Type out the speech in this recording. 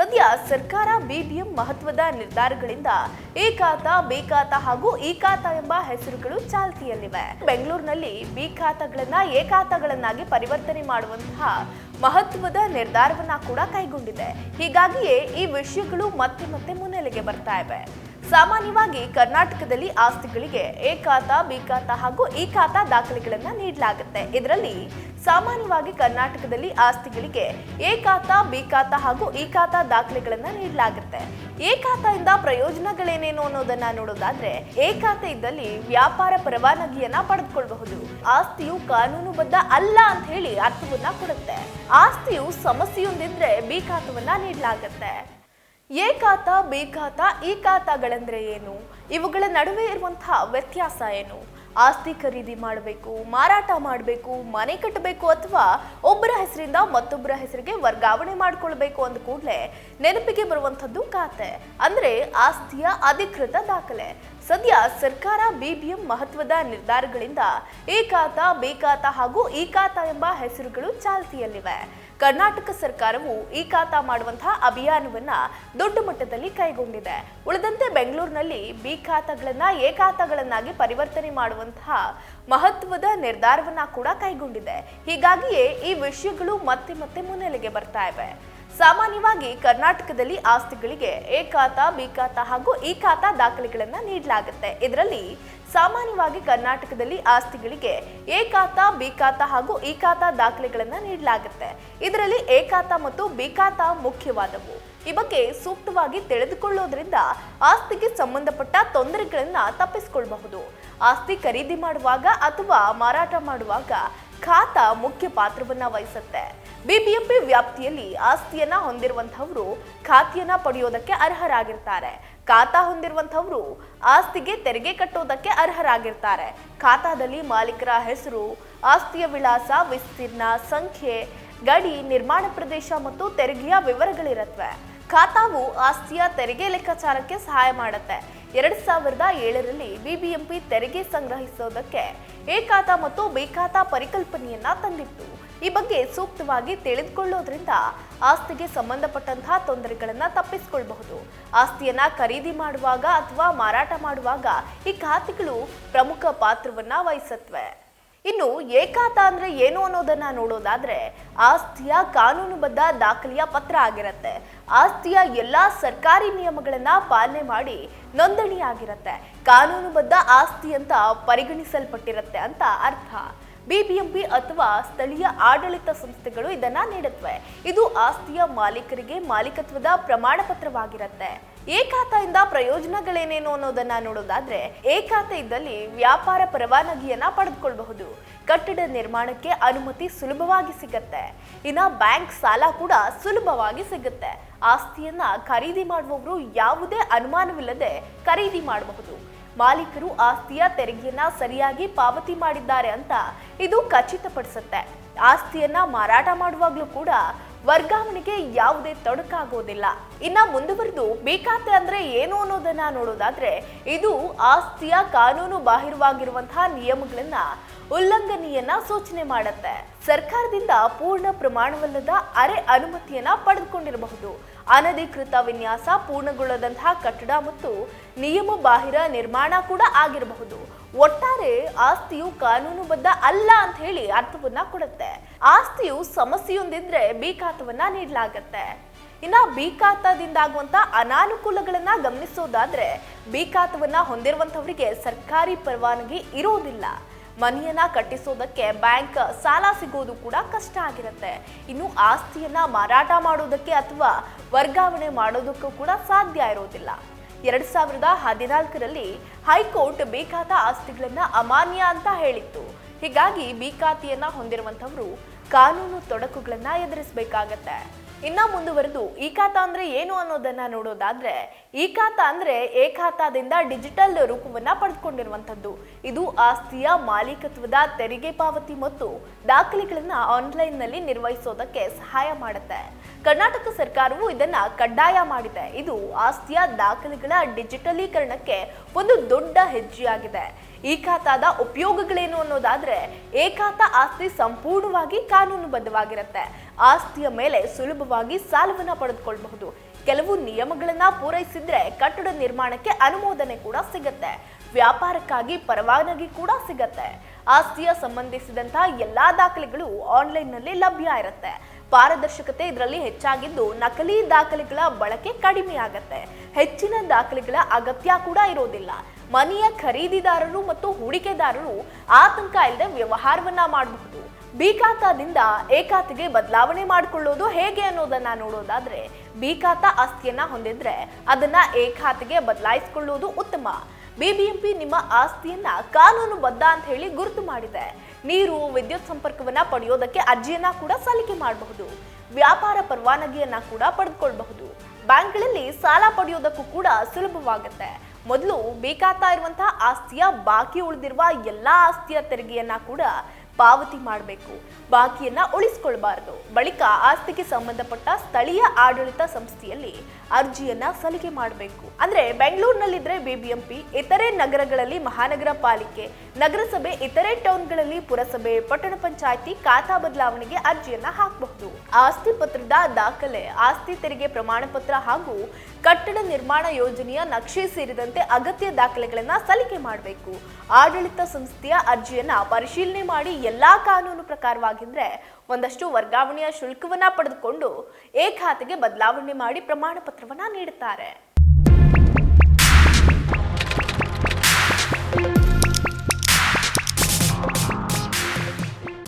ಸದ್ಯ ಸರ್ಕಾರ ಬಿಬಿಎಂ ಮಹತ್ವದ ನಿರ್ಧಾರಗಳಿಂದ ಏಕಾತ, ಬೇಕಾತ ಹಾಗೂ ಈ ಖಾತ ಎಂಬ ಹೆಸರುಗಳು ಚಾಲ್ತಿಯಲ್ಲಿವೆ. ಬೆಂಗಳೂರಿನಲ್ಲಿ ಬಿ ಖಾತಾಗಳನ್ನ ಏಕಾತಗಳನ್ನಾಗಿ ಪರಿವರ್ತನೆ ಮಾಡುವಂತಹ ಮಹತ್ವದ ನಿರ್ಧಾರವನ್ನ ಕೂಡ ಕೈಗೊಂಡಿದೆ. ಹೀಗಾಗಿಯೇ ಈ ವಿಷಯಗಳು ಮತ್ತೆ ಮತ್ತೆ ಮುನ್ನೆಲೆಗೆ ಬರ್ತಾ ಇವೆ. ಸಾಮಾನ್ಯವಾಗಿ ಕರ್ನಾಟಕದಲ್ಲಿ ಆಸ್ತಿಗಳಿಗೆ ಎ ಖಾತಾ ಬಿ ಹಾಗೂ ಇ ದಾಖಲೆಗಳನ್ನ ನೀಡಲಾಗುತ್ತೆ. ಇದರಲ್ಲಿ ಸಾಮಾನ್ಯವಾಗಿ ಕರ್ನಾಟಕದಲ್ಲಿ ಆಸ್ತಿಗಳಿಗೆ ಎ ಖಾತಾ ಬಿ ಹಾಗೂ ಇ ಖಾತಾ ದಾಖಲೆಗಳನ್ನ ನೀಡಲಾಗುತ್ತೆ. ಎ ಪ್ರಯೋಜನಗಳೇನೇನು ಅನ್ನೋದನ್ನ ನೋಡೋದಾದ್ರೆ ಎ ಇದ್ದಲ್ಲಿ ವ್ಯಾಪಾರ ಪರವಾನಗಿಯನ್ನ ಪಡೆದುಕೊಳ್ಳಬಹುದು ಆಸ್ತಿಯು ಕಾನೂನುಬದ್ಧ ಅಲ್ಲ ಅಂತ ಹೇಳಿ ಅರ್ಥವನ್ನ ಕೊಡುತ್ತೆ. ಆಸ್ತಿಯು ಸಮಸ್ಯೆಯೊಂದಿದ್ರೆ ಬಿ ಖಾತವನ್ನ ನೀಡಲಾಗುತ್ತೆ. ಎ ಬೇಕಾತ ಬಿ ಏನು? ಇವುಗಳ ನಡುವೆ ಇರುವಂತಹ ವ್ಯತ್ಯಾಸ ಏನು? ಆಸ್ತಿ ಖರೀದಿ ಮಾಡಬೇಕು, ಮಾರಾಟ ಮಾಡಬೇಕು, ಮನೆ ಕಟ್ಟಬೇಕು ಅಥವಾ ಒಬ್ಬರ ಹೆಸರಿಂದ ಮತ್ತೊಬ್ಬರ ಹೆಸರಿಗೆ ವರ್ಗಾವಣೆ ಮಾಡಿಕೊಳ್ಬೇಕು ಅಂದ ಕೂಡಲೇ ನೆನಪಿಗೆ ಬರುವಂಥದ್ದು ಖಾತೆ. ಅಂದರೆ ಆಸ್ತಿಯ ಅಧಿಕೃತ ದಾಖಲೆ. ಸದ್ಯ ಸರ್ಕಾರ ಬಿಬಿಎಂ ಮಹತ್ವದ ನಿರ್ಧಾರಗಳಿಂದ ಏಕಾತ ಬಿ ಖಾತಾ ಹಾಗೂ ಈ ಖಾತಾ ಎಂಬ ಹೆಸರುಗಳು ಚಾಲ್ತಿಯಲ್ಲಿವೆ. ಕರ್ನಾಟಕ ಸರ್ಕಾರವು ಈ ಖಾತ ಮಾಡುವಂತಹ ಅಭಿಯಾನವನ್ನ ದೊಡ್ಡ ಮಟ್ಟದಲ್ಲಿ ಕೈಗೊಂಡಿದೆ. ಉಳಿದಂತೆ ಬೆಂಗಳೂರಿನಲ್ಲಿ ಬಿ ಖಾತಾಗಳನ್ನ, ಎ ಖಾತಾಗಳನ್ನಾಗಿ ಪರಿವರ್ತನೆ ಮಾಡುವಂತಹ ಮಹತ್ವದ ನಿರ್ಧಾರವನ್ನ ಕೂಡ ಕೈಗೊಂಡಿದೆ. ಹೀಗಾಗಿಯೇ ಈ ವಿಷಯಗಳು ಮತ್ತೆ ಮತ್ತೆ ಮುನ್ನೆಲೆಗೆ ಬರ್ತಾ ಇವೆ. ಸಾಮಾನ್ಯವಾಗಿ ಕರ್ನಾಟಕದಲ್ಲಿ ಆಸ್ತಿಗಳಿಗೆ ಎ ಖಾತ ಬಿ ಹಾಗೂ ಇ ಖಾತ ದಾಖಲೆಗಳನ್ನು ನೀಡಲಾಗುತ್ತೆ. ಇದರಲ್ಲಿ ಸಾಮಾನ್ಯವಾಗಿ ಕರ್ನಾಟಕದಲ್ಲಿ ಆಸ್ತಿಗಳಿಗೆ ಎ ಖಾತ ಖಾತಾ ಹಾಗೂ ಇ ಖಾತ ದಾಖಲೆಗಳನ್ನು ನೀಡಲಾಗುತ್ತೆ. ಇದರಲ್ಲಿ ಖಾತಾ ಮತ್ತು ಬಿ ಖಾತ ಮುಖ್ಯವಾದವು. ಈ ಬಗ್ಗೆ ಸೂಕ್ತವಾಗಿ ತಿಳಿದುಕೊಳ್ಳೋದ್ರಿಂದ ಆಸ್ತಿಗೆ ಸಂಬಂಧಪಟ್ಟ ತೊಂದರೆಗಳನ್ನು ತಪ್ಪಿಸಿಕೊಳ್ಳಬಹುದು ಆಸ್ತಿ ಖರೀದಿ ಮಾಡುವಾಗ ಅಥವಾ ಮಾರಾಟ ಮಾಡುವಾಗ ಖಾತ ಮುಖ್ಯ ಪಾತ್ರವನ್ನು ವಹಿಸುತ್ತೆ. ಬಿಬಿಎಂಪಿ ವ್ಯಾಪ್ತಿಯಲ್ಲಿ ಆಸ್ತಿಯನ್ನ ಹೊಂದಿರುವಂತವರು ಖಾತೆಯನ್ನ ಪಡೆಯೋದಕ್ಕೆ ಅರ್ಹರಾಗಿರ್ತಾರೆ. ಖಾತಾ ಹೊಂದಿರುವಂತವರು ಆಸ್ತಿಗೆ ತೆರಿಗೆ ಕಟ್ಟೋದಕ್ಕೆ ಅರ್ಹರಾಗಿರ್ತಾರೆ. ಖಾತಾದಲ್ಲಿ ಮಾಲೀಕರ ಹೆಸರು, ಆಸ್ತಿಯ ವಿಳಾಸ, ವಿಸ್ತೀರ್ಣ, ಸಂಖ್ಯೆ, ಗಡಿ, ನಿರ್ಮಾಣ ಪ್ರದೇಶ ಮತ್ತು ತೆರಿಗೆಯ ವಿವರಗಳಿರತ್ವೆ. ಖಾತಾವು ಆಸ್ತಿಯ ತೆರಿಗೆ ಲೆಕ್ಕಾಚಾರಕ್ಕೆ ಸಹಾಯ ಮಾಡುತ್ತೆ. ಎರಡ್ ಸಾವಿರದ ಏಳರಲ್ಲಿ ಬಿಬಿಎಂಪಿ ತೆರಿಗೆ ಸಂಗ್ರಹಿಸೋದಕ್ಕೆ ಏಕಾತ ಮತ್ತು ಬೇಕಾತ ಪರಿಕಲ್ಪನೆಯನ್ನ ತಂದಿತ್ತು. ಈ ಬಗ್ಗೆ ಸೂಕ್ತವಾಗಿ ತಿಳಿದುಕೊಳ್ಳೋದ್ರಿಂದ ಆಸ್ತಿಗೆ ಸಂಬಂಧಪಟ್ಟಂತಹ ತೊಂದರೆಗಳನ್ನು ತಪ್ಪಿಸಿಕೊಳ್ಳಬಹುದು ಆಸ್ತಿಯನ್ನ ಖರೀದಿ ಮಾಡುವಾಗ ಅಥವಾ ಮಾರಾಟ ಮಾಡುವಾಗ ಈ ಖಾತೆಗಳು ಪ್ರಮುಖ ಪಾತ್ರವನ್ನ ವಹಿಸತ್ವೆ ಇನ್ನು ಏಕಾತ ಅಂದ್ರೆ ಏನು ಅನ್ನೋದನ್ನ ನೋಡೋದಾದ್ರೆ ಆಸ್ತಿಯ ಕಾನೂನುಬದ್ಧ ದಾಖಲೆಯ ಪತ್ರ ಆಗಿರತ್ತೆ. ಆಸ್ತಿಯ ಎಲ್ಲಾ ಸರ್ಕಾರಿ ನಿಯಮಗಳನ್ನ ಪಾಲನೆ ಮಾಡಿ ನೋಂದಣಿ ಆಗಿರತ್ತೆ ಕಾನೂನುಬದ್ಧ ಆಸ್ತಿ ಅಂತ ಪರಿಗಣಿಸಲ್ಪಟ್ಟಿರುತ್ತೆ ಅಂತ ಅರ್ಥ. ಬಿಬಿಎಂಪಿ ಅಥವಾ ಸ್ಥಳೀಯ ಆಡಳಿತ ಸಂಸ್ಥೆಗಳು ಇದನ್ನ ನೀಡುತ್ತವೆ. ಇದು ಆಸ್ತಿಯ ಮಾಲೀಕರಿಗೆ ಮಾಲೀಕತ್ವದ ಪ್ರಮಾಣ ಪತ್ರವಾಗಿರುತ್ತೆ ಎ ಖಾತೆಯಿಂದ ಪ್ರಯೋಜನಗಳೇನೇನು ಅನ್ನೋದನ್ನ ನೋಡೋದಾದ್ರೆ ಎ ಇದ್ದಲ್ಲಿ ವ್ಯಾಪಾರ ಪರವಾನಗಿಯನ್ನ ಪಡೆದುಕೊಳ್ಳಬಹುದು ಕಟ್ಟಡ ನಿರ್ಮಾಣಕ್ಕೆ ಅನುಮತಿ ಸುಲಭವಾಗಿ ಸಿಗತ್ತೆ. ಇನ್ನ ಬ್ಯಾಂಕ್ ಸಾಲ ಕೂಡ ಸುಲಭವಾಗಿ ಸಿಗುತ್ತೆ. ಆಸ್ತಿಯನ್ನ ಖರೀದಿ ಮಾಡುವವರು ಯಾವುದೇ ಅನುಮಾನವಿಲ್ಲದೆ ಖರೀದಿ ಮಾಡಬಹುದು. ಮಾಲೀಕರು ಆಸ್ತಿಯ ತೆರಿಗೆಯನ್ನ ಸರಿಯಾಗಿ ಪಾವತಿ ಮಾಡಿದ್ದಾರೆ ಅಂತ ಇದು ಖಚಿತಪಡಿಸುತ್ತೆ. ಆಸ್ತಿಯನ್ನ ಮಾರಾಟ ಮಾಡುವಾಗಲೂ ಕೂಡ ವರ್ಗಾವಣೆಗೆ ಯಾವುದೇ ತೊಡಕಾಗೋದಿಲ್ಲ. ಇನ್ನ ಮುಂದುವರೆದು ಬೇಕಾತೆ ಅಂದ್ರೆ ಏನು ಅನ್ನೋದನ್ನ ನೋಡೋದಾದ್ರೆ, ಇದು ಆಸ್ತಿಯ ಕಾನೂನು ಬಾಹಿರವಾಗಿರುವಂತಹ ನಿಯಮಗಳನ್ನ ಉಲ್ಲಂಘನೆಯನ್ನ ಸೂಚನೆ ಮಾಡುತ್ತೆ. ಸರ್ಕಾರದಿಂದ ಪೂರ್ಣ ಪ್ರಮಾಣವಲ್ಲದ ಅರೆ ಅನುಮತಿಯನ್ನ ಪಡೆದುಕೊಂಡಿರಬಹುದು. ಅನಧಿಕೃತ ವಿನ್ಯಾಸ ಪೂರ್ಣಗೊಳ್ಳದಂತಹ ಕಟ್ಟಡ ಮತ್ತು ನಿಯಮ ಬಾಹಿರ ನಿರ್ಮಾಣ ಕೂಡ ಆಗಿರಬಹುದು. ಒಟ್ಟಾರೆ ಆಸ್ತಿಯು ಕಾನೂನುಬದ್ಧ ಅಲ್ಲ ಅಂತ ಹೇಳಿ ಅರ್ಥವನ್ನ ಕೊಡುತ್ತೆ. ಆಸ್ತಿಯು ಸಮಸ್ಯೆಯೊಂದಿದ್ರೆ ಬೀಕಾತವನ್ನ ನೀಡಲಾಗತ್ತೆ. ಇನ್ನ ಬೀಕಾತದಿಂದ ಆಗುವಂತ ಅನಾನುಕೂಲಗಳನ್ನ ಗಮನಿಸೋದಾದ್ರೆ ಬೀಕಾತವನ್ನ ಹೊಂದಿರುವಂತವರಿಗೆ ಸರ್ಕಾರಿ ಪರವಾನಗಿ ಇರೋದಿಲ್ಲ. ಮನೆಯನ್ನ ಕಟ್ಟಿಸೋದಕ್ಕೆ ಬ್ಯಾಂಕ್ ಸಾಲ ಸಿಗೋದು ಕೂಡ ಕಷ್ಟ ಆಗಿರುತ್ತೆ. ಇನ್ನು ಆಸ್ತಿಯನ್ನ ಮಾರಾಟ ಮಾಡೋದಕ್ಕೆ ಅಥವಾ ವರ್ಗಾವಣೆ ಮಾಡೋದಕ್ಕೂ ಕೂಡ ಸಾಧ್ಯ ಇರೋದಿಲ್ಲ. ಎರಡ್ ಸಾವಿರದ ಹದಿನಾಲ್ಕರಲ್ಲಿ ಹೈಕೋರ್ಟ್ ಬೇಕಾದ ಆಸ್ತಿಗಳನ್ನ ಅಮಾನ್ಯ ಅಂತ ಹೇಳಿತ್ತು. ಹೀಗಾಗಿ ಬಿ ಹೊಂದಿರುವಂತವರು ಕಾನೂನು ತೊಡಕುಗಳನ್ನ ಎದುರಿಸಬೇಕಾಗತ್ತೆ. ಇನ್ನ ಮುಂದುವರೆದು ಈ ಖಾತಾ ಅಂದ್ರೆ ಏನು ಅನ್ನೋದನ್ನ ನೋಡೋದಾದ್ರೆ ಈ ಖಾತಾ ಅಂದ್ರೆ ಖಾತಾದಿಂದ ಡಿಜಿಟಲ್ ರೂಪವನ್ನ ಪಡೆದುಕೊಂಡಿರುವಂತದ್ದು ಇದು ಆಸ್ತಿಯ ಮಾಲೀಕತ್ವದ ತೆರಿಗೆ ಪಾವತಿ ಮತ್ತು ದಾಖಲೆಗಳನ್ನ ಆನ್ಲೈನ್ನಲ್ಲಿ ನಿರ್ವಹಿಸೋದಕ್ಕೆ ಸಹಾಯ ಮಾಡುತ್ತೆ. ಕರ್ನಾಟಕ ಸರ್ಕಾರವು ಇದನ್ನ ಕಡ್ಡಾಯ ಮಾಡಿದೆ. ಇದು ಆಸ್ತಿಯ ದಾಖಲೆಗಳ ಡಿಜಿಟಲೀಕರಣಕ್ಕೆ ಒಂದು ದೊಡ್ಡ ಹೆಜ್ಜೆಯಾಗಿದೆ. ಈ ಖಾತಾದ ಉಪಯೋಗಗಳೇನು ಅನ್ನೋದಾದ್ರೆ ಏಕಾತ ಆಸ್ತಿ ಸಂಪೂರ್ಣವಾಗಿ ಕಾನೂನುಬದ್ಧವಾಗಿರುತ್ತೆ. ಆಸ್ತಿಯ ಮೇಲೆ ಸುಲಭವಾಗಿ ಸಾಲವನ್ನ ಪಡೆದುಕೊಳ್ಳಬಹುದು ಕೆಲವು ನಿಯಮಗಳನ್ನ ಪೂರೈಸಿದ್ರೆ ಕಟ್ಟಡ ನಿರ್ಮಾಣಕ್ಕೆ ಅನುಮೋದನೆ ಕೂಡ ಸಿಗತ್ತೆ. ವ್ಯಾಪಾರಕ್ಕಾಗಿ ಪರವಾನಗಿ ಕೂಡ ಸಿಗತ್ತೆ. ಆಸ್ತಿಯ ಸಂಬಂಧಿಸಿದಂತಹ ಎಲ್ಲಾ ದಾಖಲೆಗಳು ಆನ್ಲೈನ್ನಲ್ಲಿ ಲಭ್ಯ ಇರುತ್ತೆ. ಪಾರದರ್ಶಕತೆ ಇದರಲ್ಲಿ ಹೆಚ್ಚಾಗಿದ್ದು ನಕಲಿ ದಾಖಲೆಗಳ ಬಳಕೆ ಕಡಿಮೆ ಆಗತ್ತೆ. ಹೆಚ್ಚಿನ ದಾಖಲೆಗಳ ಅಗತ್ಯ ಕೂಡ ಇರೋದಿಲ್ಲ. ಮನೆಯ ಖರೀದಿದಾರರು ಮತ್ತು ಹೂಡಿಕೆದಾರರು ಆತಂಕ ಇಲ್ಲದೆ ವ್ಯವಹಾರವನ್ನ ಮಾಡಬಹುದು. ಬಿ ಏಕಾತಿಗೆ ಬದಲಾವಣೆ ಮಾಡಿಕೊಳ್ಳೋದು ಹೇಗೆ ಅನ್ನೋದನ್ನ ನೋಡೋದಾದ್ರೆ ಬಿ ಆಸ್ತಿಯನ್ನ ಹೊಂದಿದ್ರೆ ಅದನ್ನ ಏಕಾತಿಗೆ ಖಾತೆಗೆ ಬದಲಾಯಿಸಿಕೊಳ್ಳುವುದು ಉತ್ತಮ. ಬಿಬಿಎಂಪಿ ನಿಮ್ಮ ಆಸ್ತಿಯನ್ನ ಕಾನೂನುಬದ್ಧ ಅಂತ ಹೇಳಿ ಗುರುತು ಮಾಡಿದೆ. ನೀರು, ವಿದ್ಯುತ್ ಸಂಪರ್ಕವನ್ನ ಪಡೆಯೋದಕ್ಕೆ ಅರ್ಜಿಯನ್ನ ಕೂಡ ಸಲ್ಲಿಕೆ ಮಾಡಬಹುದು. ವ್ಯಾಪಾರ ಪರವಾನಗಿಯನ್ನ ಕೂಡ ಪಡೆದುಕೊಳ್ಳಬಹುದು ಬ್ಯಾಂಕ್ಗಳಲ್ಲಿ ಸಾಲ ಪಡೆಯೋದಕ್ಕೂ ಕೂಡ ಸುಲಭವಾಗುತ್ತೆ. ಮೊದಲು ಬೇಕಾಗ್ತಾ ಇರುವಂತಹ ಆಸ್ತಿಯ ಬಾಕಿ ಉಳಿದಿರುವ ಎಲ್ಲಾ ಆಸ್ತಿಯ ತೆರಿಗೆಯನ್ನ ಕೂಡ ಪಾವತಿ ಮಾಡಬೇಕು. ಬಾಕಿಯನ್ನ ಉಳಿಸ್ಕೊಳ್ಬಾರ್ದು. ಬಳಿಕ ಆಸ್ತಿಗೆ ಸಂಬಂಧಪಟ್ಟ ಸ್ಥಳೀಯ ಆಡಳಿತ ಸಂಸ್ಥೆಯಲ್ಲಿ ಅರ್ಜಿಯನ್ನ ಸಲ್ಲಿಕೆ ಮಾಡಬೇಕು. ಅಂದ್ರೆ ಬೆಂಗಳೂರಿನಲ್ಲಿದ್ರೆ ಬಿಬಿಎಂಪಿ, ಇತರೆ ನಗರಗಳಲ್ಲಿ ಮಹಾನಗರ ಪಾಲಿಕೆ, ನಗರಸಭೆ, ಇತರೆ ಟೌನ್ಗಳಲ್ಲಿ ಪುರಸಭೆ, ಪಟ್ಟಣ ಪಂಚಾಯಿತಿ ಖಾತಾ ಬದಲಾವಣೆಗೆ ಅರ್ಜಿಯನ್ನ ಹಾಕಬಹುದು. ಆಸ್ತಿ ಪತ್ರದ ದಾಖಲೆ, ಆಸ್ತಿ ತೆರಿಗೆ ಪ್ರಮಾಣ ಪತ್ರ ಹಾಗೂ ಕಟ್ಟಡ ನಿರ್ಮಾಣ ಯೋಜನೆಯ ನಕ್ಷೆ ಸೇರಿದಂತೆ ಅಗತ್ಯ ದಾಖಲೆಗಳನ್ನ ಸಲ್ಲಿಕೆ ಮಾಡಬೇಕು. ಆಡಳಿತ ಸಂಸ್ಥೆಯ ಅರ್ಜಿಯನ್ನ ಪರಿಶೀಲನೆ ಮಾಡಿ ಎಲ್ಲಾ ಕಾನೂನು ಪ್ರಕಾರವಾಗಿದ್ರೆ ಒಂದಷ್ಟು ವರ್ಗಾವಣೆಯ ಶುಲ್ಕವನ್ನ ಪಡೆದುಕೊಂಡು ಎ ಖಾತೆಗೆ ಬದಲಾವಣೆ ಮಾಡಿ ಪ್ರಮಾಣ ಪತ್ರವನ್ನ ನೀಡುತ್ತಾರೆ.